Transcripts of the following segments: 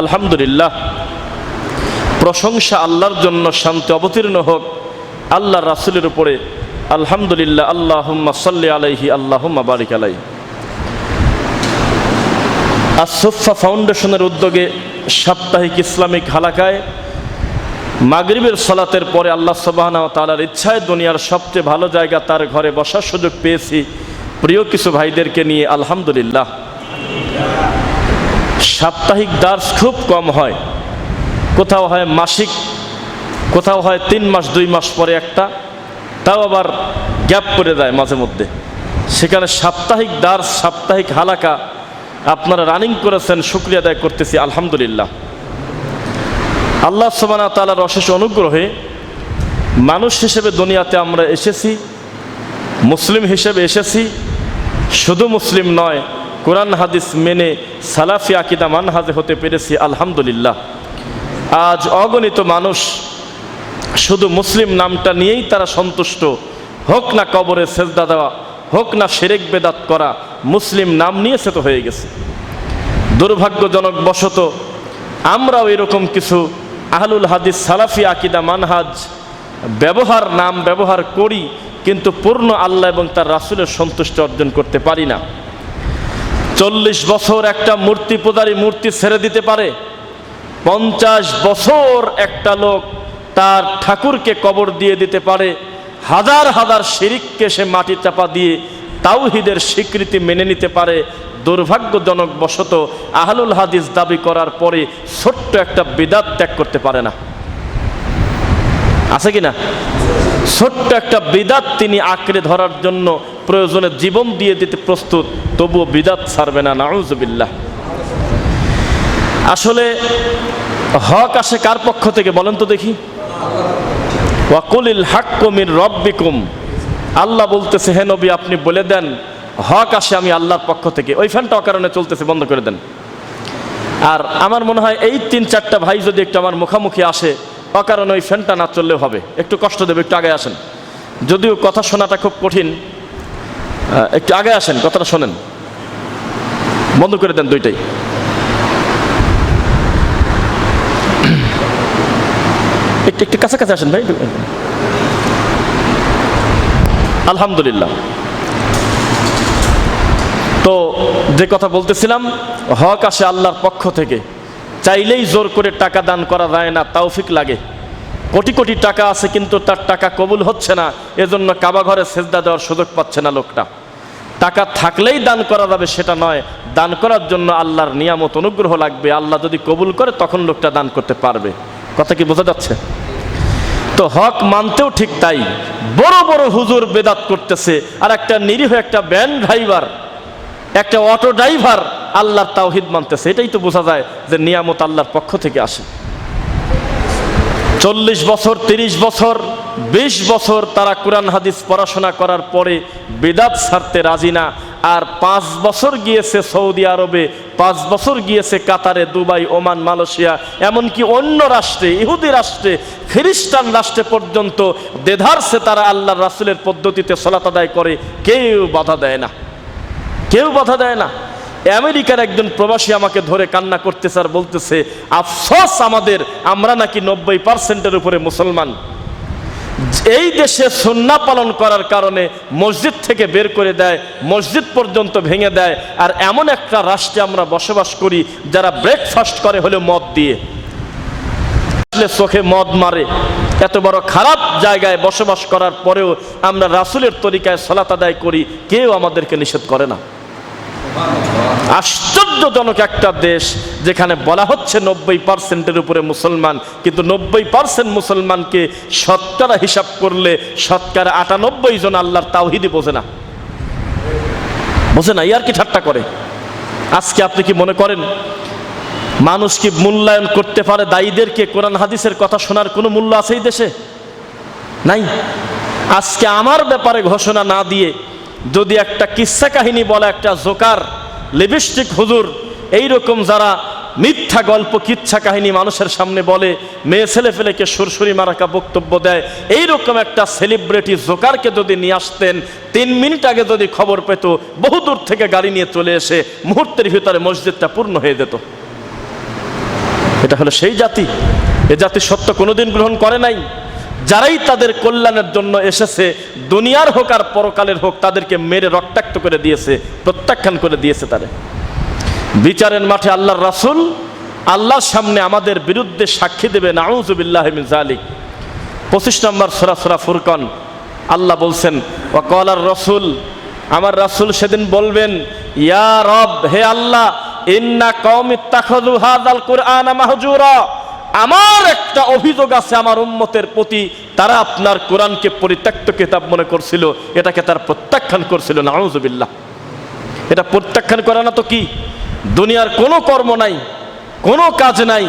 আলহামদুলিল্লাহ। প্রশংসা আল্লাহর জন্য শান্তি অবতীর্ণ হোক, আল্লাহ রাসুলের উপরে আলহামদুলিল্লাহ, আল্লাহুম্মা সাল্লি আলাইহি, আল্লাহুম্মা বারিক আলাই আসফা ফাউন্ডেশনের উদ্যোগে সাপ্তাহিক ইসলামিক হালাকায় মাগরিবের সলাতের পরে আল্লাহ সবাহানা তালার ইচ্ছায় দুনিয়ার সবচেয়ে ভালো জায়গা তার ঘরে বসার সুযোগ পেয়েছি। প্রিয় কিছু ভাইদেরকে নিয়ে আলহামদুলিল্লাহ। সাপ্তাহিক দার্স খুব কম হয়। কোথাও হয় মাসিক, কোথাও হয় তিন মাস, দুই মাস পরে একটা, তাও আবার গ্যাপ করে দেয় মাঝে মধ্যে। সেখানে সাপ্তাহিক দার্স, সাপ্তাহিক হালাকা আপনারা রানিং করেছেন, শুক্রিয়া আদায় করতেছি, আলহামদুলিল্লাহ। আল্লাহ সোবানা তালার অশেষ অনুগ্রহে মানুষ হিসেবে দুনিয়াতে আমরা এসেছি, মুসলিম হিসেবে এসেছি, শুধু মুসলিম নয় কোরআন হাদিস মেনে সালাফি আকিদা মানহাজে হতে পেরেছি, আলহামদুলিল্লাহ। আজ অগণিত মানুষ শুধু মুসলিম নামটা নিয়েই তারা সন্তুষ্ট। হোক না কবরে সেজদা দেওয়া, হোক না সেরেক বেদাত করা, মুসলিম নাম নিয়ে সে তো হয়ে গেছে। দুর্ভাগ্যজনক বশত আমরাও এরকম কিছু আহলুল হাদিস সালাফি আকিদা মানহাজ ব্যবহার, নাম ব্যবহার করি, কিন্তু পূর্ণ আল্লাহ এবং তার রাসুলের সন্তুষ্ট অর্জন করতে পারি না। চল্লিশ বছর একটা মূর্তি পূজারী মূর্তি ছেড়ে দিতে পারে। পঞ্চাশ বছর একটা লোক তার ঠাকুরকে কবর দিয়ে দিতে পারে। হাজার হাজার শিরিককে সে মাটি চাপা দিয়ে তাওহিদের স্বীকৃতি মেনে নিতে পারে। দুর্ভাগ্যজনক বশত আহলুল হাদিস দাবি করার পরে ছোট্ট একটা বিদাত ত্যাগ করতে পারে না। আছে কি না? ছোট্ট একটা বিদাত তিনি আঁকড়ে ধরার জন্য প্রয়োজনে জীবন দিয়ে দিতে প্রস্তুত, তবুও বিদাত ছাড়বে না, নাউজবিল্লাহ। আসলে হক আসে কার পক্ষ থেকে বলেন তো দেখি? ওয়াকুলিল হাক্কুমির রব্বিকুম। আল্লাহ বলতেছে, হে নবী, আপনি বলে দেন, হক আসে আমি আল্লাহর পক্ষ থেকে। ওই ফ্যানটা অকারণে চলতেছে, বন্ধ করে দেন। আর আমার মনে হয় এই তিন চারটা ভাই যদি একটু আমার মুখামুখি আসে, অকারণে ওই ফ্যানটা না চললেও হবে। একটু কষ্ট দেবে, একটু আগে আসেন। যদিও কথা শোনাটা খুব কঠিন একটু আগে আসেন, কথাটা শোনেন। বন্ধ করে দেন দুইটাই। একটু একটু কাছাকাছি আসেন ভাই। আলহামদুলিল্লাহ। তো যে কথা বলতেছিলাম, হক আসে আল্লাহর পক্ষ থেকে। চাইলেই জোর করে টাকা দান করা যায় না, তাওফিক লাগে। কোটি কোটি টাকা আছে, কিন্তু তার টাকা কবুল হচ্ছে না। এজন্য কাবা ঘরে সেজদা দেওয়ার সুযোগ পাচ্ছে না লোকটা। টাকা থাকলেই দান করা যাবে সেটা নয়, দান করার জন্য আল্লাহর নিয়ামত, অনুগ্রহ লাগবে। আল্লাহ যদি কবুল করে, তখন লোকটা দান করতে পারবে। কথা কি বোঝা যাচ্ছে? তো হক মানতেও ঠিক তাই। বড় বড় হুজুর বেদাত করতেছে, আর একটা নিরীহ একটা ব্যান ড্রাইভার, একটা অটো ড্রাইভার আল্লাহর তাওহিদ মানতেছে। এটাই তো বোঝা যায় যে নিয়ামত আল্লাহর পক্ষ থেকে আসে। চল্লিশ বছর, তিরিশ বছর, বিশ বছর তারা কোরআন হাদিস পড়াশোনা করার পরে বেদাত ছাড়তে রাজি না। আর পাঁচ বছর গিয়েছে সৌদি আরবে, পাঁচ বছর গিয়েছে কাতারে, দুবাই, ওমান, মালয়েশিয়া, এমনকি অন্য রাষ্ট্রে, ইহুদি রাষ্ট্রে, খ্রিস্টান রাষ্ট্রে পর্যন্ত দেধারসে তারা আল্লাহ রাসুলের পদ্ধতিতে সলাত আদায় করে। কেউ বাধা দেয় না। কেউ বাধা দেয় না। আমেরিকার একজন প্রবাসী আমাকে ধরে কান্না করতেছে আর বলতেছে, আফসোস আমাদের, আমরা নাকি নব্বই পার্সেন্টের উপরে মুসলমান। এই দেশে সন্না পালন করার কারণে মসজিদ থেকে বের করে দেয়, মসজিদ পর্যন্ত ভেঙে দেয়, আর এমন একটা রাষ্ট্রে আমরা বসবাস করি যারা ব্রেকফাস্ট করে হলো মদ দিয়ে। আসলে চোখে মদ মারে। এত বড় খারাপ জায়গায় বসবাস করার পরেও আমরা রাসুলের তরিকায় সলাত আদায় করি, কেউ আমাদেরকে নিষেধ করে না। আশ্চর্যজনক একটা দেশ যেখানে বলা হচ্ছে নব্বই পার্সেন্টের উপরে মুসলমান, কিন্তু নব্বই পার্সেন্ট মুসলমানকে শতকরা হিসাব করলে শতকরা আটানব্বই জন আল্লাহর তাওহিদি বোঝে না। বোঝে না ইয়ার কি ঠাট্টা করে? আজকে আপনি কি মনে করেন মানুষ কি মূল্যায়ন করতে পারে দায়ীদেরকে? কোরআন হাদিসের কথা শোনার কোনো মূল্য আছে এই দেশে? নাই। আজকে আমার ব্যাপারে ঘোষণা না দিয়ে যদি একটা কিস্সা কাহিনী বলা একটা জোকার, লিপস্টিক হুজুর এই রকম যারা মিথ্যা গল্প, কিচ্ছা কাহিনী মানুষের সামনে বলে, মেয়ে ছেলে ফেলেকে সুরসুরি মারাকা বক্তব্য দেয় এই রকম একটা সেলিব্রিটি জোকারকে যদি নিয়ে আসতেন, তিন মিনিট আগে যদি খবর পেত বহুদূর থেকে গাড়ি নিয়ে চলে এসে মুহূর্তের ভিতরে মসজিদটা পূর্ণ হয়ে যেত। এটা হলো সেই জাতি। এ জাতি সত্য কোনোদিন গ্রহণ করে নাই। যারাই তাদের কল্যাণের জন্য এসেছে, দুনিয়ার হোক আর পরকালের হোক, তাদেরকে মেরে রক্তাক্ত করে দিয়েছে, প্রত্যাখ্যান করে দিয়েছে তাদের বিচারের মাঠে আল্লাহর রাসূল আল্লাহর সামনে আমাদের বিরুদ্ধে সাক্ষী দেবে নাউজুবিল্লাহ জালিক পঁচিশ নম্বর সোরা সোরা ফুরকন, আল্লাহ বলছেন ও কলার রসুল আমার রাসূল সেদিন বলবেন, ইয়া রব, হে আল্লাহ, ইন্না কওম ইত্তাখাযু হাযাল কুরআন মাহজুরা আমার একটা অভিযোগ আছে আমার উম্মতের প্রতি, তারা আপনার কোরআনকে পরিত্যক্ত কিতাব মনে করছিল, এটাকে তার প্রত্যাখ্যান করছিল, নাউজুবিল্লাহ। এটা প্রত্যাখ্যান করা না তো কি? দুনিয়ার কোনো কর্ম নাই, কোনো কাজ নাই।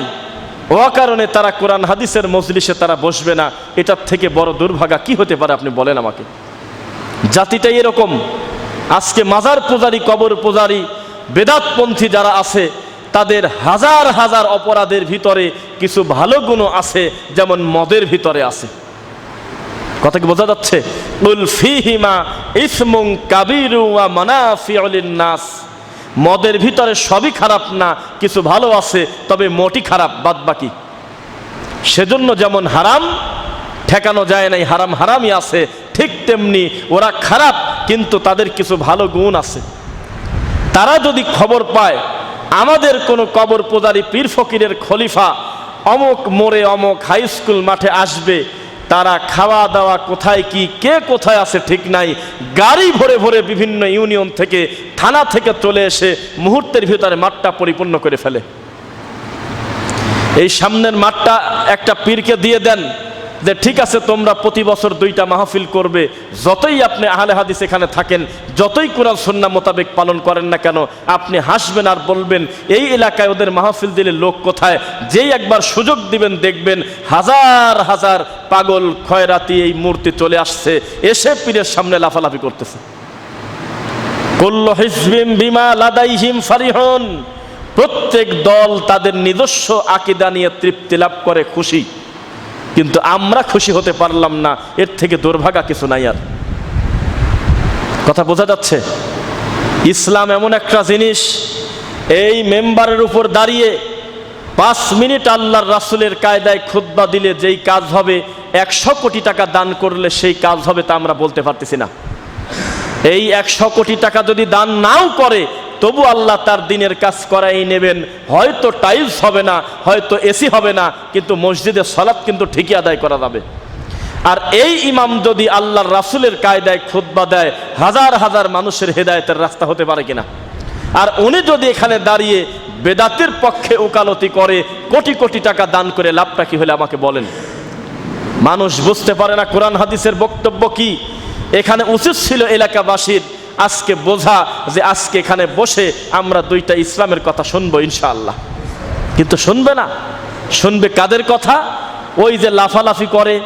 ও কারণে তারা কোরআন হাদিসের মজলিসে তারা বসবে না। এটার থেকে বড় দুর্ভাগা কি হতে পারে আপনি বলেন আমাকে? জাতিটাই এরকম। আজকে মাজার পূজারি, কবর পূজারি, বেদাতপন্থী যারা আছে তাদের হাজার হাজার অপরাধের ভিতরে কিছু ভালো গুণও আছে, যেমন মদের ভিতরে আছে। কথা কি বোঝা যাচ্ছে? ইসমুং মানাফিউল নাস মদের ভিতরে সবই খারাপ না, কিছু ভালো আছে, তবে মোটি খারাপ বাদ বাকি সেজন্য যেমন হারাম, ঠেকানো যায় নাই, হারাম হারামই আছে, ঠিক তেমনি ওরা খারাপ, কিন্তু তাদের কিছু ভালো গুণ আছে। তারা যদি খবর পায় আমাদের কোনো কবর পূজারি পীর ফকিরের খলিফা অমুক মোড়ে অমুক হাই স্কুল মাঠে আসবে, তারা খাওয়া দাওয়া কোথায় কি, কে কোথায় আছে ঠিক নাই, গাড়ি ভরে ভরে বিভিন্ন ইউনিয়ন থেকে, থানা থেকে চলে এসে মুহূর্তের ভিতরে মাঠটা পরিপূর্ণ করে ফেলে। এই সামনের মাঠটা একটা পীরকে দিয়ে দেন যে ঠিক আছে, তোমরা প্রতি বছর দুইটা মাহফিল করবে। যতই আপনি আহলে হাদিস এখানে থাকেন, যতই কোরআন সন্না মোতাবেক পালন করেন না কেন, আপনি হাসবেন আর বলবেন, এই এলাকায় ওদের মাহফিল দিলে লোক কোথায়? যেই একবার সুযোগ দিবেন, দেখবেন হাজার হাজার পাগল খয়রাতি এই মূর্তি চলে আসছে, এসে পীরের সামনে লাফালাফি করতেছে। হিজবিম বিমা প্রত্যেক দল তাদের নিজস্ব আকিদা নিয়ে তৃপ্তি লাভ করে, খুশি। কিন্তু আমরা খুশি হতে পারলাম না, এর থেকে দুর্ভাগা কিছু নাই আর। কথা বোঝা যাচ্ছে? ইসলাম এমন একটা জিনিস, এই মেম্বারের উপর দাঁড়িয়ে পাঁচ মিনিট আল্লাহর রাসুলের কায়দায় খুদ্া দিলে যেই কাজ হবে, একশো কোটি টাকা দান করলে সেই কাজ হবে তা আমরা বলতে পারতেছি না। এই একশো কোটি টাকা যদি দান নাও করে তবু আল্লাহ তার দিনের কাজ করাই নেবেন। হয়তো টাইলস হবে না, হয়তো এসি হবে না, কিন্তু মসজিদে সলাৎ কিন্তু ঠিকই আদায় করা যাবে। আর এই ইমাম যদি আল্লাহর রাসুলের কায়দায় খুতবা দেয়, হাজার হাজার মানুষের হেদায়েতের রাস্তা হতে পারে কিনা? আর উনি যদি এখানে দাঁড়িয়ে বেদাতের পক্ষে ওকালতি করে, কোটি কোটি টাকা দান করে, লাভটা কি হলে আমাকে বলেন? মানুষ বুঝতে পারে না কোরআন হাদিসের বক্তব্য কি। এখানে উচিত ছিল এলাকাবাসীর আজকে বোঝা যে আজকে এখানে বসে আমরা দুইটা ইসলামের কথা শুনব ইনশাআল্লাহ। কিন্তু শুনবে না? শুনবে কাদের কথা? ওই যে লাফালাফি করে,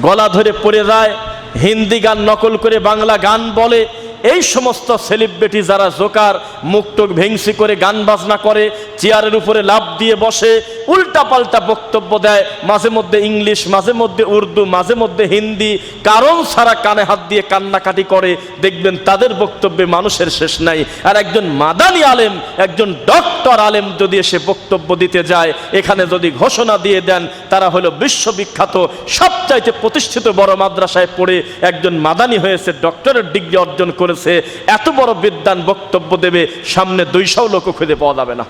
গলা ধরে পড়ে যায়, হিন্দি গান নকল করে বাংলা গান বলে, এই সমস্ত সেলিব্রিটি যারা জোকার মুখটুক ভেংসি করে, গান বাজনা করে, চেয়ারের উপরে লাভ দিয়ে বসে উল্টা পাল্টা বক্তব্য দেয়। মাঝে মধ্যে ইংলিশ, মাঝে মধ্যে উর্দু, মাঝে মধ্যে হিন্দি। কারণ ছাড়া কানে হাত দিয়ে কান্নাকাটি করে। দেখবেন তাদের বক্তব্যে মানুষের শেষ নাই। আর একজন মাদানি আলেম, একজন ডক্টর আলেম যদি এসে বক্তব্য দিতে যায়, এখানে যদি ঘোষণা দিয়ে দেন, তারা হলো বিশ্ববিখ্যাত, সবচাইতে প্রতিষ্ঠিত বড় মাদ্রাসায় পড়ে একজন মাদানি হয়েছে, ডক্টরের ডিগ্রি অর্জন করেছে। এত বড় বিদ্যান বক্তব্য দেবে, সামনে দুইশো লোক খুঁজে পাওয়া যাবে না।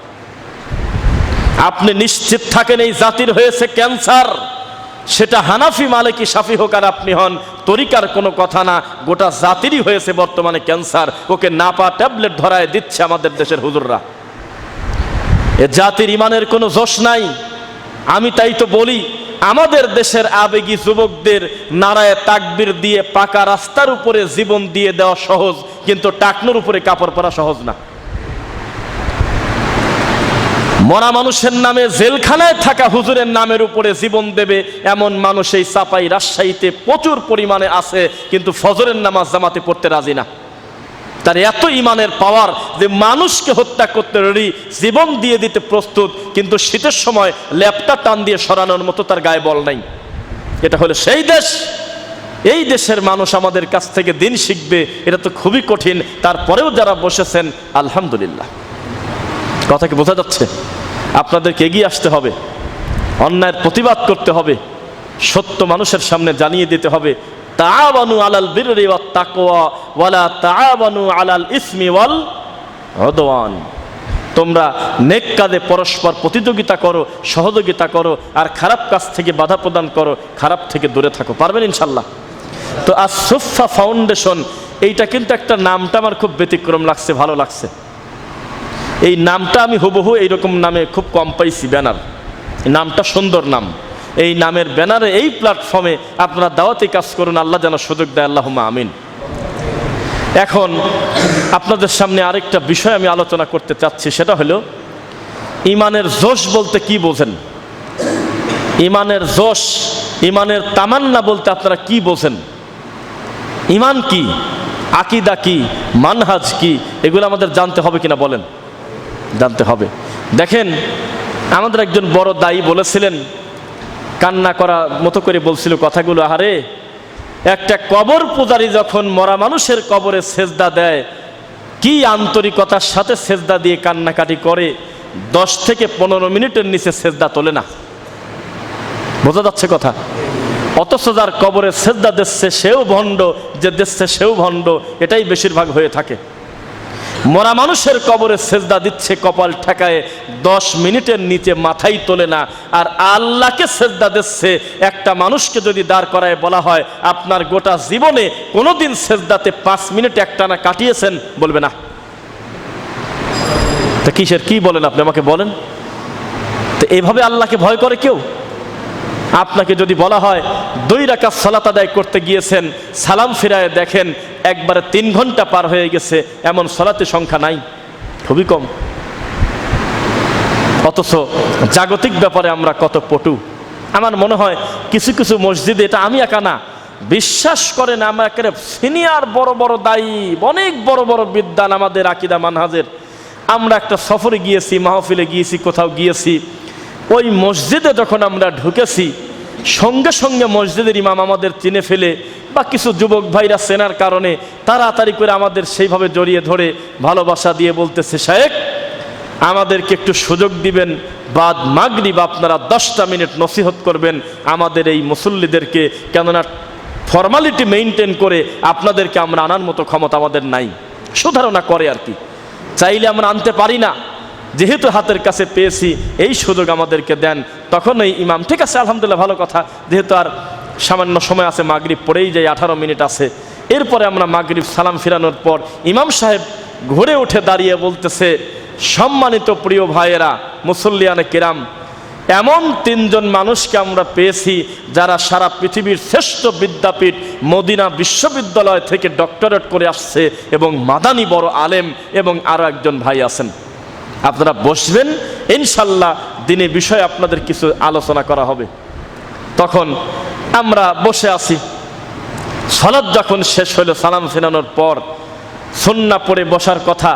আপনি নিশ্চিত থাকেন এই জাতির হয়েছে ক্যান্সার? সেটা হানাফি মালিকি সাফি হোক আর আপনি হন, তরিকার কোনো কথা না। গোটা জাতিরই হয়েছে বর্তমানে ক্যান্সার। ওকে নাপা ট্যাবলেট ধরায় দিচ্ছে আমাদের দেশের হুজুররা। এ জাতির ইমানের কোনো জোশ নাই। আমি তাই তো বলি, আমাদের দেশের আবেগী যুবকদের নারায় তাকবির দিয়ে পাকা রাস্তার উপরে জীবন দিয়ে দেওয়া সহজ, কিন্তু টাকনোর উপরে কাপড় পরা সহজ না। মরা মানুষের নামে জেলখানায় থাকা হুজুরের নামের উপরে জীবন দেবে এমন মানুষ এই চাপাই রাজশাহীতে প্রচুর পরিমাণে আছে, কিন্তু ফজরের নামাজ জামাতে পড়তে রাজি না। তার এত ইমানের পাওয়ার যে মানুষকে হত্যা করতে রেডি জীবন দিয়ে দিতে প্রস্তুত, কিন্তু শীতের সময় ল্যাপটা টান দিয়ে সরানোর মতো তার গায়ে বল নাই। এটা হলো সেই দেশ। এই দেশের মানুষ আমাদের কাছ থেকে দিন শিখবে, এটা তো খুবই কঠিন। তারপরেও যারা বসেছেন, আলহামদুলিল্লাহ। কথা কি বোঝা যাচ্ছে, আপনাদেরকে এগিয়ে আসতে হবে, অন্যায়ের প্রতিবাদ করতে হবে, সত্য মানুষের সামনে জানিয়ে দিতে হবে তাআবানু আলাল বিররি ওয়াত তাকওয়া ওয়ালা তাআবানু আলাল ইসমি ওয়াল উদওয়ান। তোমরা নেক কাজে পরস্পর প্রতিযোগিতা করো, সহযোগিতা করো, আর খারাপ কাজ থেকে বাধা প্রদান করো, খারাপ থেকে দূরে থাকো। পারবেন ইনশাল্লাহ তো আর সোফা ফাউন্ডেশন, এইটা কিন্তু একটা নামটা আমার খুব ব্যতিক্রম লাগছে, ভালো লাগছে। এই নামটা আমি হুবহু এইরকম নামে খুব কম পাইছি ব্যানার। নামটা সুন্দর নাম। এই নামের ব্যানারে এই প্ল্যাটফর্মে আপনারা দাওয়াতি কাজ করুন, আল্লাহ যেন সুযোগ দেয় আল্লাহ আমিন। এখন আপনাদের সামনে আরেকটা বিষয় আমি আলোচনা করতে চাচ্ছি, সেটা হলো, ইমানের জোশ বলতে কি বোঝেন? ইমানের জোশ, ইমানের তামান্না বলতে আপনারা কি বোঝেন? ইমান কি? আকিদা কি? মানহাজ কি? এগুলো আমাদের জানতে হবে কিনা বলেন। জানতে হবে। দেখেন, আমাদের একজন বড় দায়ী বলেছিলেন, কান্না করা মতো করে বলছিল কথাগুলো, আহারে, একটা কবর পূজারী যখন মরা মানুষের কবরে সেজদা দেয়, কি আন্তরিকতার সাথে সেজদা দিয়ে কান্নাকাটি করে, দশ থেকে পনেরো মিনিটের নিচে সেজদা তোলে না? বোঝা যাচ্ছে কথা। অথচ যার কবরে সেজদা দিচ্ছে সেও ভণ্ড, যে দিচ্ছে সেও ভণ্ড, এটাই বেশিরভাগ হয়ে থাকে। মরা মানুষের কবরে সেজদা দিচ্ছে, কপাল ঠেকায় দশ মিনিটের নিচে মাথাই তোলে না। আর আল্লাহকে সেজদা দিচ্ছে, একটা মানুষকে যদি দাঁড় করায় বলা হয়, আপনার গোটা জীবনে কোনোদিন সেজদাতে পাঁচ মিনিট একটানা কাটিয়েছেন, বলবে না। তা কিসের, কি বলেন আপনি আমাকে বলেন? তো এইভাবে আল্লাহকে ভয় করে কেউ? আপনাকে যদি বলা হয়, দুই রাকাত সালাত আদায় করতে গিয়েছেন, সালাম ফিরায় দেখেন, একবারে তিন ঘণ্টা পার হয়ে গেছে, এমন সালাতের সংখ্যা নাই। খুবই কম। অথচ জাগতিক ব্যাপারে আমরা কত পটু। আমার মনে হয়, কিছু কিছু মসজিদে এটা আমি একা না, বিশ্বাস করেন আমরা একেবারে সিনিয়র বড় বড় দায়ী, অনেক বড় বড় বিদ্যান আমাদের আকিদা মানহাজের। আমরা একটা সফরে গিয়েছি, মাহফিলে গিয়েছি, কোথাও গিয়েছি ওই মসজিদে যখন আমরা ঢুকেছি, সঙ্গে সঙ্গে মসজিদের ইমাম আমাদের চিনে ফেলে বা কিছু যুবক ভাইরা চেনার কারণে তাড়াতাড়ি করে আমাদের সেইভাবে জড়িয়ে ধরে ভালোবাসা দিয়ে বলতেছে শায়েক আমাদেরকে একটু সুযোগ দিবেন। বাদ মাগরিব আপনারা দশটা মিনিট নসিহত করবেন আমাদের এই মুসল্লিদেরকে। কেননা ফর্মালিটি মেনটেন করে আপনাদেরকে আমরা আনার মতো ক্ষমতা আমাদের নাই। সুধারণা করে আর কি। চাইলে আমরা আনতে পারি না। যেহেতু হাতের কাছে পেয়েছি এই সুযোগ আমাদেরকে দেন তখন এই ইমাম, ঠিক আছে, আলহামদুলিল্লাহ, ভালো কথা। যেহেতু আর সামান্য সময় আছে, মাগরীব পড়েই যাই, আঠারো মিনিট আছে। এরপরে আমরা মাগরিব সালাম ফিরানোর পর ইমাম সাহেব ঘুরে উঠে দাঁড়িয়ে বলতেছে, সম্মানিত প্রিয় ভাইয়েরা, মুসল্লিয়ানে কিরাম, এমন তিনজন মানুষকে আমরা পেয়েছি যারা সারা পৃথিবীর শ্রেষ্ঠ বিদ্যাপীঠ মদিনা বিশ্ববিদ্যালয় থেকে ডক্টরেট করে আসছে এবং মাদানি বড় আলেম এবং আরও একজন ভাই আছেন। আপনারা বসবেন, ইনশাল্লাহ দিনে বিষয়ে আপনাদের কিছু আলোচনা করা হবে। তখন আমরা বসে আছি। সলাদ যখন শেষ হলো সালাম ফেরানোর পর সন্না পড়ে বসার কথা,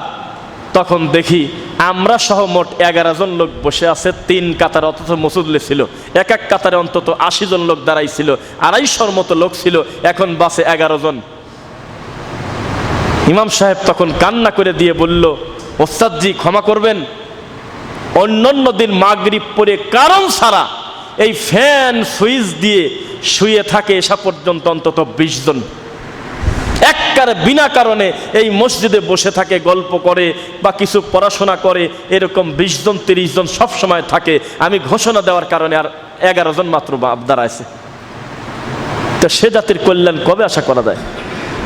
তখন দেখি আমরা সহ মোট এগারো জন লোক বসে আছে, তিন কাতার অথচ মুসুদলে ছিল। এক এক কাতারে অন্তত আশি জন লোক দাঁড়াই ছিল, আড়াইশোর মতো লোক ছিল, এখন বাসে এগারো জন। ইমাম সাহেব তখন কান্না করে দিয়ে বলল ওস্তাদজি ক্ষমা করবেন। অন্যান্য দিন মাগরিব পরে কারণ ছাড়া এই ফ্যান, সুইচ দিয়ে শুয়ে থাকে এসা পর্যন্ত অন্তত বিশ জন। এককারে বিনা কারণে এই মসজিদে বসে থাকে, গল্প করে বা কিছু পড়াশোনা করে, এরকম বিশ জন, তিরিশ জন সব সময় থাকে। আমি ঘোষণা দেওয়ার কারণে আর এগারো জন মাত্র দাঁড়াইছে। তো সে জাতির কল্যাণ কবে আশা করা যায়?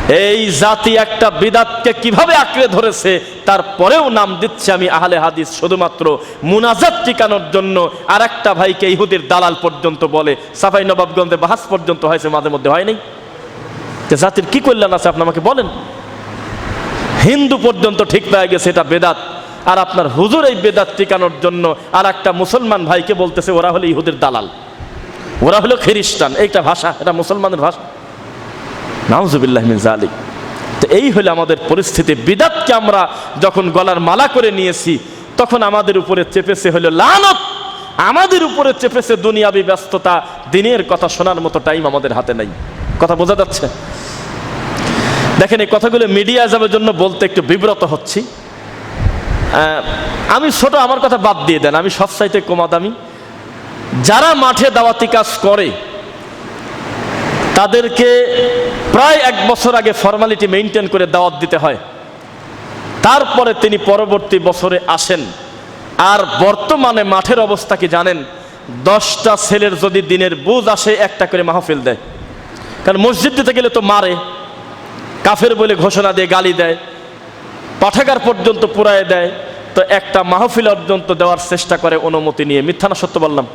এই জাতি একটা বিদাতকে কীভাবে আঁকড়ে ধরেছে, তারপরেও নাম দিচ্ছে আমি আহলে হাদিস শুধুমাত্র মুনাজাত টিকানোর জন্য। আর একটা ভাইকে ইহুদির দালাল পর্যন্ত বলে, সাফাই নবাবগঞ্জে বাহাস পর্যন্ত হয়েছে, মাঝে মধ্যে হয়নি জাতির কি কল্যাণ আছে, আপনি আমাকে বলেন। হিন্দু পর্যন্ত ঠিক পেয়ে গেছে, এটা বেদাত। আর আপনার হুজুর এই বেদাত টিকানোর জন্য আর একটা মুসলমান ভাইকে বলতেছে, ওরা হলো ইহুদের দালাল। ওরা হলো খ্রিস্টান, এইটা ভাষা, এটা মুসলমানের ভাষা। নাউজুবিল্লাহ তো এই হলো আমাদের পরিস্থিতি। বিদাতকে আমরা যখন গলার মালা করে নিয়েছি, তখন আমাদের উপরে চেপেছে হলো লানত। আমাদের উপরে চেপেছে দুনিয়াবি ব্যস্ততা। দিনের কথা শোনার মতো টাইম আমাদের হাতে নাই। কথা বোঝা যাচ্ছে? দেখেন, এই কথাগুলো মিডিয়া যাবার জন্য বলতে একটু বিব্রত হচ্ছি। আমি ছোট, আমার কথা বাদ দিয়ে দেন। আমি সব সাইতে কমা দামি যারা মাঠে দাওয়াতি কাজ করে তাদেরকে প্রায় এক বছর আগে ফর্মালিটি মেনটেন করে দাওয়াত দিতে হয়। তারপরে তিনি পরবর্তী বছরে আসেন। আর বর্তমানে মাঠের অবস্থা কি জানেন? দশটা ছেলের যদি দিনের বুঝ আসে, একটা করে মাহফিল দেয়। কারণ মসজিদ দিতে গেলে তো মারে। কাফের বলে ঘোষণা দিয়ে গালি দেয়। পাঠাগার পর্যন্ত পুরায় দেয়। তো একটা মাহফিল পর্যন্ত দেওয়ার চেষ্টা করে অনুমতি নিয়ে। মিথ্যা না সত্য বললাম।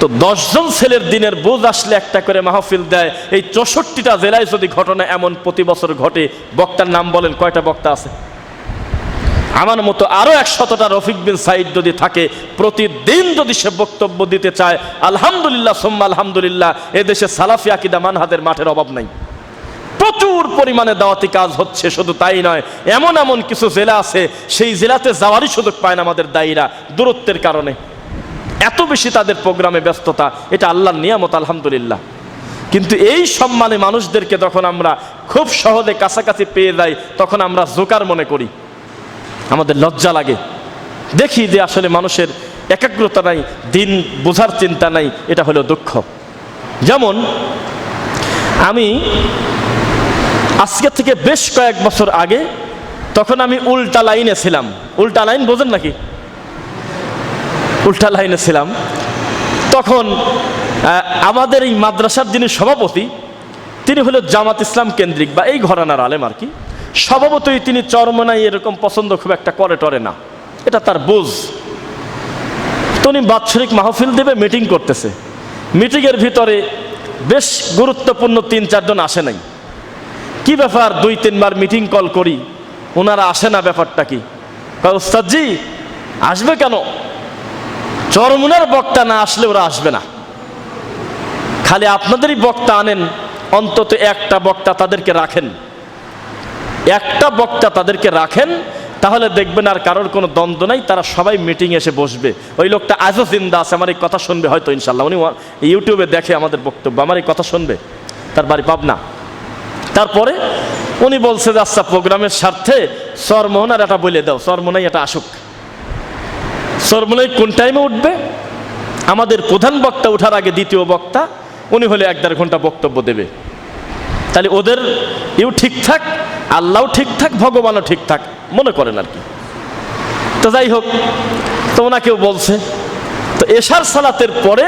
তো দশজন ছেলের দিনের বোঝ আসলে একটা করে মাহফিল দেয়। এই চৌষট্টিটা জেলায় যদি ঘটনা এমন প্রতি বছর ঘটে, বক্তার নাম বলেন, কয়টা বক্তা আছে? আমার মতো আরও একশতটা রফিক বিন সাইদ যদি থাকে, প্রতিদিন যদি সে বক্তব্য দিতে চায়, আলহামদুলিল্লাহ, সোম্মা আলহামদুলিল্লাহ, এদেশে সালাফি আকিদা মানহাদের মাঠের অভাব নাই। প্রচুর পরিমাণে দাওয়াতি কাজ হচ্ছে, শুধু তাই নয়, এমন এমন কিছু জেলা আছে, সেই জেলাতে যাওয়ারই সুযোগ পায় না আমাদের দায়ীরা, দূরত্বের কারণে। এত বেশি তাদের প্রোগ্রামে ব্যস্ততা, এটা আল্লাহর নিয়ামত, আলহামদুলিল্লাহ। কিন্তু এই সম্মানে মানুষদেরকে যখন আমরা খুব সহজে কাছাকাছি পেয়ে যাই, তখন আমরা জোকার মনে করি। আমাদের লজ্জা লাগে। দেখি যে আসলে মানুষের একাগ্রতা নাই, দিন বোঝার চিন্তা নাই, এটা হলো দুঃখ। যেমন, আমি আজকে থেকে বেশ কয়েক বছর আগে, তখন আমি উল্টা লাইনে ছিলাম। উল্টা লাইন বোঝেন নাকি? উল্টা লাইনে ছিলাম। তখন আমাদের এই মাদ্রাসার যিনি সভাপতি তিনি হলো জামাত ইসলাম কেন্দ্রিক বা এই ঘরানার আলেম আর কি। স্বভাবতই তিনি চরমনাই এরকম পছন্দ খুব একটা করে টরে না। এটা তার বুঝ। তো উনি বাৎসরিক মাহফিল দেবে মিটিং করতেছে। মিটিংয়ের ভিতরে বেশ গুরুত্বপূর্ণ তিন চারজন আসে নাই। কি ব্যাপার দুই তিনবার মিটিং কল করি? ওনারা আসে না ব্যাপারটা কি? কয়, ওস্তাদজি আসবে কেন? চরমুনার বক্তা না আসলে ওরা আসবে না। খালি আপনাদেরই বক্তা আনেন, অন্তত একটা বক্তা তাদেরকে রাখেন। একটা বক্তা তাদেরকে রাখেন, তাহলে দেখবেন আর কারোর কোনো দ্বন্দ্ব নাই, তারা সবাই মিটিং এসে বসবে। ওই লোকটা আজও জিন্দা আছে, আমার এই কথা শুনবে হয়তো ইনশাল্লাহ উনি ইউটিউবে দেখে আমাদের বক্তব্য, আমার এই কথা শুনবে। তার বাড়ি পাবনা। তারপরে উনি বলছে যে আচ্ছা প্রোগ্রামের স্বার্থে সরমোহন আর এটা বলে দাও সরমোনাই এটা আসুক। সরমোনাই কোন টাইমে উঠবে? আমাদের প্রধান বক্তা ওঠার আগে দ্বিতীয় বক্তা, উনি হলে এক দেড় ঘণ্টা বক্তব্য দেবে। তাহলে ওদের ইউ ঠিকঠাক আল্লাহও ঠিকঠাক ভগবানও ঠিকঠাক মনে করেন আর কি। তো যাই হোক, তো ওনাকেও বলছে, তো এশার সালাতের পরে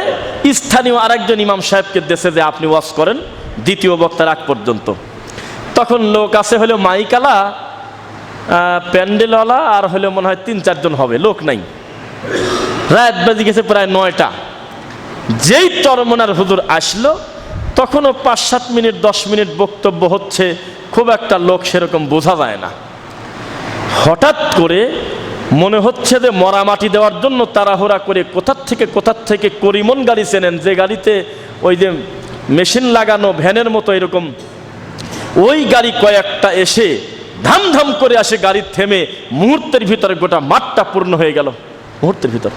স্থানীয় আরেকজন ইমাম সাহেবকে দেশে যে আপনি ওয়াজ করেন, দ্বিতীয় বক্তার আগ পর্যন্ত। তখন লোক আছে হলো মাইকালা প্যান্ডেলওয়ালা, আর হলো মনে হয় তিন চারজন হবে, লোক নাই। রাত বাজে গেছে প্রায় নয়টা। যেই চরমনার হুজুর আসলো, তখনও পাঁচ সাত মিনিট, দশ মিনিট বক্তব্য হচ্ছে, খুব একটা লোক সেরকম বোঝা যায় না। হঠাৎ করে মনে হচ্ছে যে মরামাটি দেওয়ার জন্য তাড়াহুড়া করে কোথার থেকে কোথার থেকে করিমন গাড়ি চেনেন, যে গাড়িতে ওই যে মেশিন লাগানো, ভ্যানের মতো এরকম। ওই গাড়ি কয়েকটা এসে ধাম ধাম করে আসে গাড়ির থেমে মুহূর্তের ভিতরে গোটা মাঠটা পূর্ণ হয়ে গেল। মুহূর্তের ভিতর।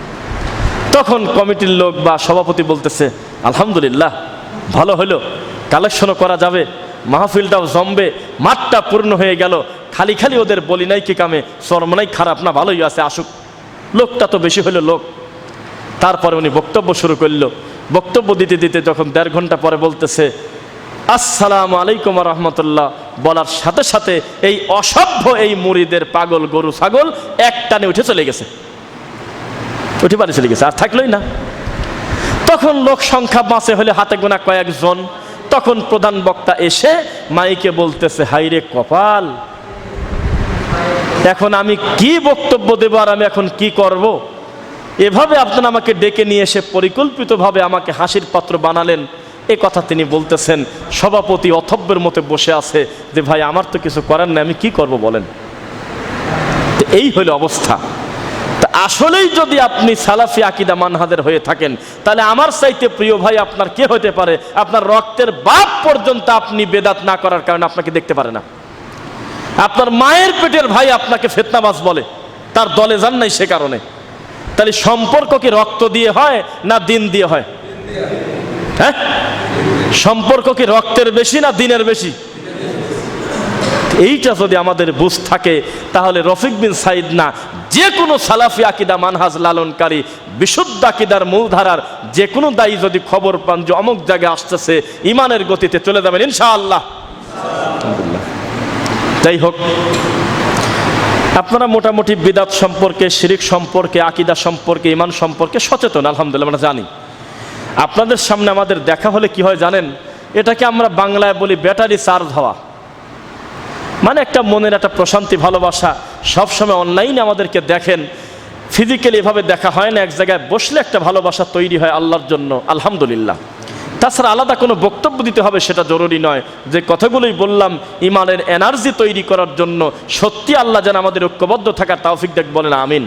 তখন কমিটির লোক বা সভাপতি বলতেছে, আলহামদুলিল্লাহ, ভালো হলো, কালেকশনও করা যাবে, মাহফিলটাও জমবে, মাঠটা পূর্ণ হয়ে গেল, খালি খালি ওদের বলি নাই কি কামে চরমনাই খারাপ, না ভালোই আছে, আসুক। লোকটা তো বেশি হলো লোক। তারপরে উনি বক্তব্য শুরু করল। বক্তব্য দিতে দিতে যখন দেড় ঘণ্টা পরে বলতেছে, আসসালাম আলাইকুম রহমতুল্লাহ, বলার সাথে সাথে এই অসভ্য এই মুড়িদের পাগল গরু ছাগল একটানে উঠে চলে গেছে। উঠে বাড়ি চলে গেছে, আর থাকলোই না। তখন লোক সংখ্যা বাঁচে হলে হাতে গোনা কয়েকজন। তখন প্রধান বক্তা এসে মাইকে বলতেছে হাইরে কপাল, এখন আমি কি বক্তব্য দেব আর আমি এখন কি করব? এভাবে আপনারা আমাকে ডেকে নিয়ে এসে পরিকল্পিতভাবে আমাকে হাসির পাত্র বানালেন। এ কথা তিনি বলতেছেন, সভাপতি অথব্যের মতো বসে আছে যে, ভাই, আমার তো কিছু করার নেই, আমি কি করব বলেন? এই হলো অবস্থা। আসলেই যদি আপনি সালাফি আকিদা মানহাদের হয়ে থাকেন, তাহলে আমার চাইতে প্রিয় ভাই আপনার কে হতে পারে? আপনার রক্তের বাপ পর্যন্ত আপনি বেদাত না করার কারণে আপনাকে দেখতে পারে না। আপনার মায়ের পেটের ভাই আপনাকে ফেতনাবাজ বলে, তার দলে যান নাই সে কারণে। তাহলে সম্পর্ক কি রক্ত দিয়ে হয় না দিন দিয়ে হয়? হ্যাঁ? সম্পর্ক কি রক্তের বেশি না দিনের বেশি? এইটা যদি আমাদের বুঝ থাকে, তাহলে রফিক বিন সাইদ না যে কোনো সালাফি আকিদা মানহাজ লালনকারী, বিশুদ্ধ আকিদার মূলধারার যে কোনো দায়ী যদি খবর পান যে অমুক জায়গায় আসতেছে ইমানের গতিতে চলে যাবেন, ইনশাআল্লাহ। যাই হোক, আপনারা মোটামুটি বিদাত সম্পর্কে, শিরিক সম্পর্কে, আকিদা সম্পর্কে ইমান সম্পর্কে সচেতন, আলহামদুলিল্লাহ, আমরা জানি। আপনাদের সামনে আমাদের দেখা হলে কি হয় জানেন? এটাকে আমরা বাংলায় বলি ব্যাটারি চার্জ হওয়া। মানে একটা মনের একটা প্রশান্তি, ভালোবাসা সবসময় অনলাইনে আমাদেরকে দেখেন। ফিজিক্যালি এভাবে দেখা হয় না, এক জায়গায় বসলে একটা ভালোবাসা তৈরি হয় আল্লাহর জন্য, আলহামদুলিল্লাহ। তাছাড়া আলাদা কোনো বক্তব্য দিতে হবে সেটা জরুরি নয়। যে কথাগুলোই বললাম, ইমানের এনার্জি তৈরি করার জন্য সত্যি আল্লাহ যেন আমাদের ঐক্যবদ্ধ থাকার তাওফিক দেখ বলেন, আমিন।